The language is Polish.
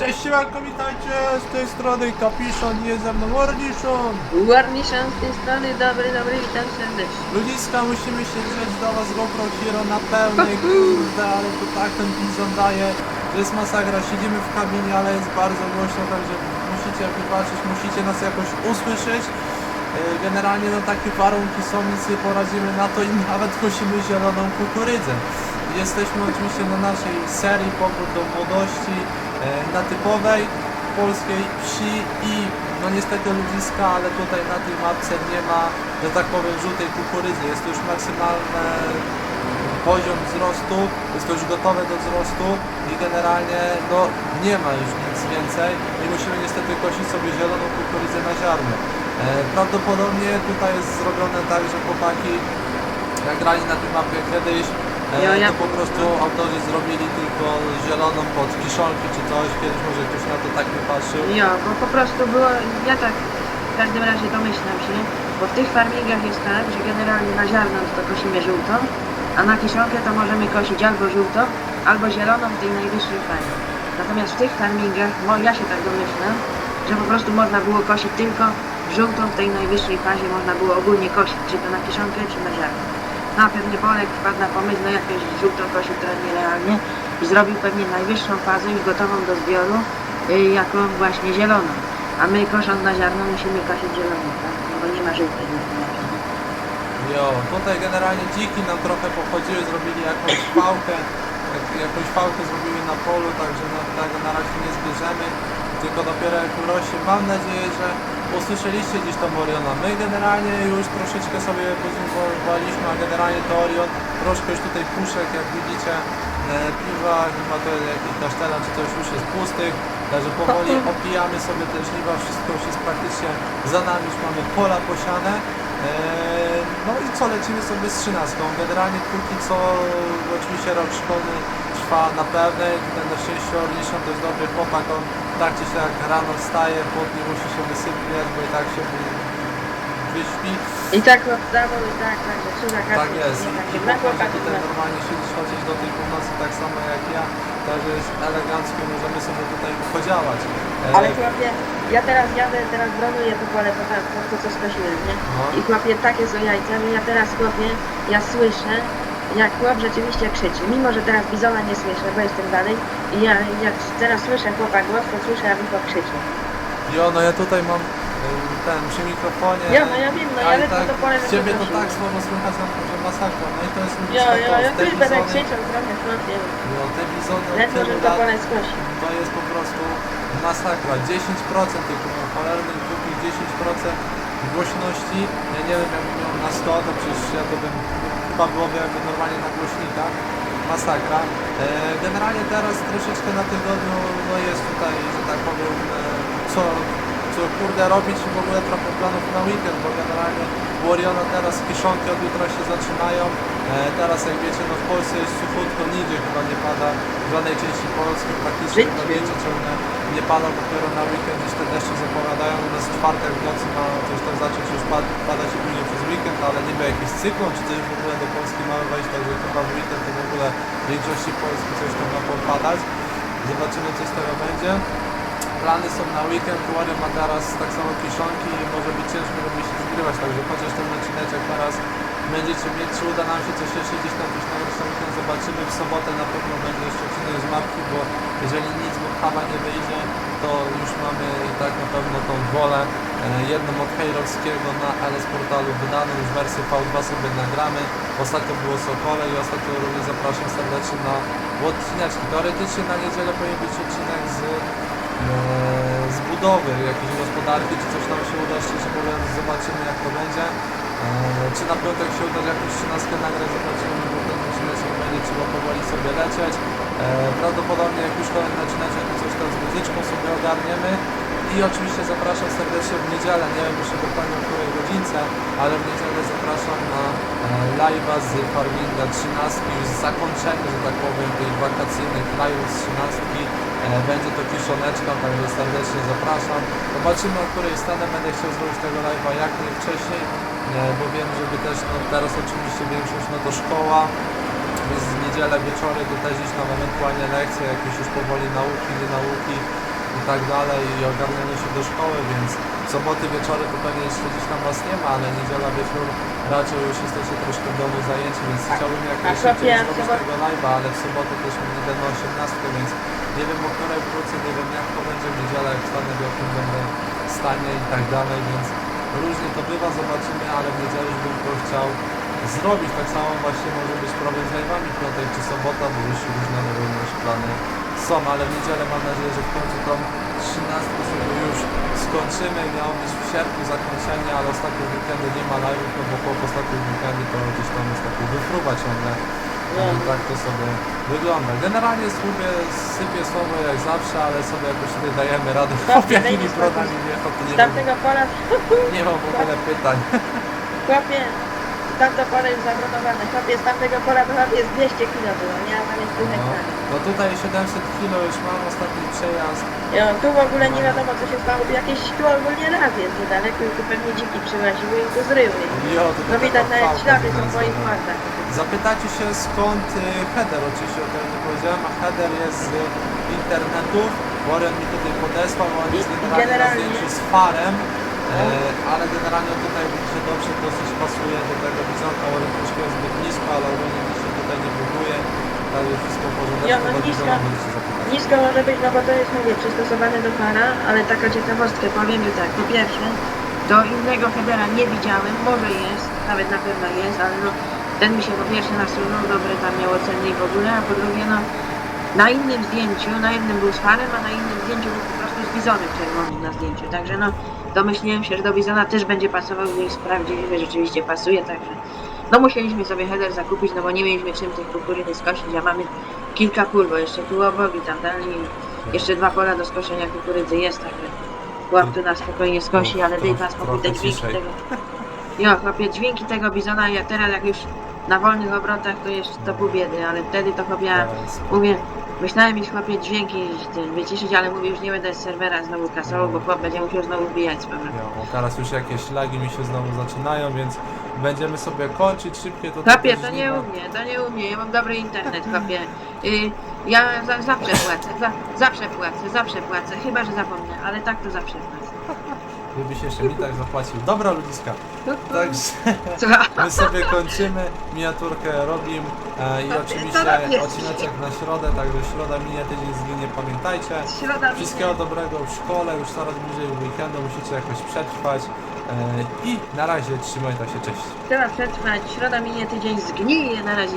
Cześć, siemanko, witajcie, z tej strony Kapiszon, jest ze mną Warniszon. Warniszan z tej strony, dobry, dobry, witam serdecznie. Ludziska, musimy się drzeć do was GoPro Hero na pełnej, kurde, ale to tak ten bizon daje, że jest masakra, siedzimy w kabinie, ale jest bardzo głośno, także musicie wybaczyć, musicie nas jakoś usłyszeć. Yy, Generalnie no takie warunki są, nic nie poradzimy na to i nawet kosimy zieloną kukurydzę. Jesteśmy oczywiście na naszej serii Powrót do Młodości, e, na typowej polskiej wsi i no niestety ludziska, ale tutaj na tej mapce nie ma, że tak powiem, żółtej kukurydzy. Jest to już maksymalny poziom wzrostu, jest to już gotowe do wzrostu i generalnie no nie ma już nic więcej i musimy niestety kosić sobie zieloną kukurydzę na ziarno. E, prawdopodobnie tutaj jest zrobione tak, że chłopaki jak grali na tej mapie kiedyś, e, Ja- ja- to po prostu autorzy zrobili tylko zieloną pod kiszonki czy coś, kiedyś może ktoś na to tak nie patrzył. Ja, bo po prostu było, ja tak w każdym razie domyślam się, bo w tych farmingach jest tak, że generalnie na ziarno to kosimy żółto, a na kiszonkę to możemy kosić albo żółto, albo zieloną w tej najwyższej fazie. Natomiast w tych farmingach, bo ja się tak domyślam, że po prostu można było kosić tylko żółtą w tej najwyższej fazie, można było ogólnie kosić, czy to na kiszonkę, czy na ziarno. A pewnie Polek wpadł na pomysł, no jakieś żółtą trochę nierealnie i zrobił pewnie najwyższą fazę już gotową do zbioru y, jako właśnie zieloną. A my kosząc na ziarno musimy kosić zieloną, tak? No bo nie ma żółtej. na. Jo, tutaj generalnie dziki nam trochę pochodziły, zrobili jakąś fałkę, jak, jakąś fałkę zrobili na polu, także tego na razie nie zbierzemy, tylko dopiero jak urośnie. Mam nadzieję, że usłyszeliście dziś tą Oriona. My generalnie już troszeczkę sobie podziękowaliśmy, a generalnie to Orion troszkę już tutaj puszek, jak widzicie, e, piwa, chyba to jakiś kasztelan czy coś już jest pustych, także powoli opijamy sobie te żniwa, wszystko już jest praktycznie za nami, już mamy pola posiane. Eee, No i co, lecimy sobie z trzynastką. Generalnie póki co oczywiście rok szkolny trwa na pełnej. Tutaj na szczęście Orliszon to jest dobry chłopak, on tak czy siak rano wstaje, potem musi się wysypiać, bo i tak się wy- wyśpi. I tak oddawał i tak, także trzyma kartę. Tak jest. nie I, tak, i jak chłopaków tutaj normalnie siedzi chodzić do tej północy tak samo jak ja. Także jest elegancko, możemy sobie tutaj podziałać. Eee, Ale chłopie, ja teraz jadę, teraz bronuję po pole po, po to co skosiłem, nie? No. I chłopie takie są jajca, że ja teraz chłopie, ja słyszę, jak chłop rzeczywiście krzyczy. Mimo, że teraz bizona nie słyszę, bo jestem dalej. I ja jak teraz słyszę chłopa głos, to słyszę, jak chłop krzyczy. Jo, no ja tutaj mam ten przy mikrofonie. Ja, no ja wiem, no ja i lecę do pola, z Ciebie to tak słabo słychać, no, że masakra. No i to jest Ja, ja, ja Te też będę krzyczał trochę chłopie. No te bizony od Ledwo, tylu że to lat, pole skosi. to jest po prostu masakra. 10% tych cholernych głupich 10% głośności. Ja nie wiem, jakbym miał na 100, to przecież ja to bym chyba byłoby jakby normalnie na głośnikach. Masakra. E, generalnie teraz troszeczkę na tygodniu no jest tutaj, że tak powiem, e, co kurde robić i w ogóle trochę planów na weekend, bo generalnie u Oriona teraz kiszonki od jutra się zaczynają. E, teraz jak wiecie, no w Polsce jest suchutko, nigdzie chyba nie pada w żadnej części Polski, praktycznie no wiecie ciągle nie pada, dopiero na weekend gdzieś te deszcze zapowiadają, u nas w czwartek w nocy ma coś tam zacząć już pad, padać i później przez weekend, ale niby jakiś cyklon czy coś w ogóle do Polski mamy wejść, także chyba w weekend to w ogóle w większości Polski coś tam ma popadać. Zobaczymy co z tego będzie. Plany są na weekend, Warrior ma teraz tak samo kiszonki i może być ciężko żeby się zgrywać, także chociaż ten odcineczek teraz będziecie mieć, czy uda nam się coś jeszcze gdzieś tam gdzieś na weekend, zobaczymy. W sobotę na pewno będzie jeszcze odcinek z mapki, bo jeżeli nic z Mokhawa nie wyjdzie, to już mamy tak na pewno tą wolę e, jedną od Hejrowskiego na LS portalu wydaną, już wersję V2 sobie nagramy. Ostatnio było Sokole i ostatnio również zapraszam serdecznie na odcineczki. Teoretycznie na niedzielę powinien być odcinek z e, z budowy jakiejś gospodarki, czy coś nam się uda, szczerze mówiąc, zobaczymy jak to będzie. E, czy na piątek się uda jakąś trzynastkę nagrać, zobaczymy, bo ten odcinek będzie trzeba powoli sobie lecieć. E, prawdopodobnie jak już kolejny odcinek, to coś tam z muzyczką sobie ogarniemy. I oczywiście zapraszam serdecznie w niedzielę, nie wiem jeszcze dokładnie o której godzince, ale w niedzielę zapraszam na e, live'a z Farminga 13, już zakończenie, że tak powiem, tych wakacyjnych live'ów z 13. E, Będzie to kiszoneczka, także serdecznie zapraszam. Zobaczymy o której stanę, będę chciał zrobić tego live'a jak najwcześniej, e, bo wiem, żeby też, no teraz oczywiście większość, no to szkoła, więc w niedzielę wieczory to też iść na ewentualnie lekcje, jakieś już powoli nauki, nie nauki. Tak dalej i ogarnianie się do szkoły, więc w soboty wieczory to pewnie jeszcze gdzieś tam was nie ma, ale niedziela wieczór raczej już jesteście troszkę w domu zajęci, więc chciałbym jak a najszybciej zrobić tego live'a, ale w sobotę też idę na 18, więc nie wiem o której wrócę, nie wiem jak to będzie w niedzielę, jak wstanę, w jakim będę stanie i tak dalej, więc różnie to bywa, zobaczymy, ale w niedzielę już bym to chciał zrobić. Tak samo właśnie może być problem z live'ami piątek czy sobota, bo już różne nowe plany są, ale w niedzielę mam nadzieję, że w końcu tą 13 sobie już skończymy. Miało być w sierpniu zakończenie, ale ostatnie weekendy nie ma live'ów, no bo po ostatnim weekendzie to gdzieś tam jest taki wyfruwa ciągle. No. Tak to sobie wygląda. Generalnie słupie, sypie słowo jak zawsze, ale sobie jakoś tutaj dajemy radę. Chłop jakimi dajmy spokój. progami wjechał, to nie pola, nie mam w ogóle pytań. chłopie, tamto pole jest zagrodowane. Chłopie, z tamtego pola to chyba jest 200 kilo było, nie? A tam jest tu No, no tutaj 700 kilo już mam ostatni przejazd. Jo, tu w ogóle nie wiadomo co się stało, jakieś tu ogólnie las jest niedaleko i tu pewnie dziki przyłaziły i tu zryły. Jo, tutaj No widać taka nawet fałka ślady są po ich martach. Zapytacie się skąd y, header, oczywiście o tym nie powiedziałem, a header jest z internetu. Warren mi tutaj podesłał, on jest I- generalnie, generalnie- na zdjęciu z farem, ale generalnie tutaj widzicie dobrze, dosyć pasuje do tego bizonka, jest zbyt nisko, ale ogólnie nic się tutaj nie buduje. Tutaj jest wszystko w porządku, Ja, możecie zapytać. Nisko może być, no bo to jest, mówię, przystosowane do para, ale taka ciekawostkę powiem, że tak, po pierwsze, do innego headera nie widziałem, może jest, nawet na pewno jest, ale no, ten mi się po pierwsze nasunął, dobry tam miał oceny i w ogóle, a po drugie, no, na innym zdjęciu, na jednym był z farem, a na innym zdjęciu był po prostu z bizonem czerwonym na zdjęciu, także no, domyśliłem się, że do bizona też będzie pasował, gdy sprawdzili, że rzeczywiście pasuje, także no musieliśmy sobie header zakupić, no bo nie mieliśmy czym tych kukurydzy skosić, a mamy kilka pól, bo jeszcze tu obok i tam dalej, jeszcze dwa pola do skoszenia kukurydzy jest, także chłop tu na spokojnie skosi, ale daj pan spokój te dźwięki tego. Jo, chłopie, dźwięki tego bizona, ja teraz jak już na wolnych obrotach to jeszcze to pół biedy, ale wtedy to chłopie, ja mówię, myślałem iść chłopie dźwięki wyciszyć, ale mówię, już nie będę z serwera znowu kasował, bo chłop będzie musiał znowu wbijać z powrotem. Bo teraz już jakieś lagi mi się znowu zaczynają, więc będziemy sobie kończyć szybkie to Chłopie, to nie u mnie, to nie u mnie, ja mam dobry internet, chłopie. Y, ja za, zawsze płacę, za, zawsze płacę, zawsze płacę, chyba, że zapomnę, ale tak to zawsze płacę. Gdybyś jeszcze mi tak zapłacił. Dobra ludziska, także Słuchaj, my sobie kończymy, miniaturkę robimy e, i oczywiście odcineczek na środę, także środa minie tydzień zginie, pamiętajcie. Wszystkiego dobrego w szkole, już coraz bliżej weekendu, musicie jakoś przetrwać e, i na razie trzymajcie się, cześć. Trzeba przetrwać, środa minie tydzień, zgnije na razie.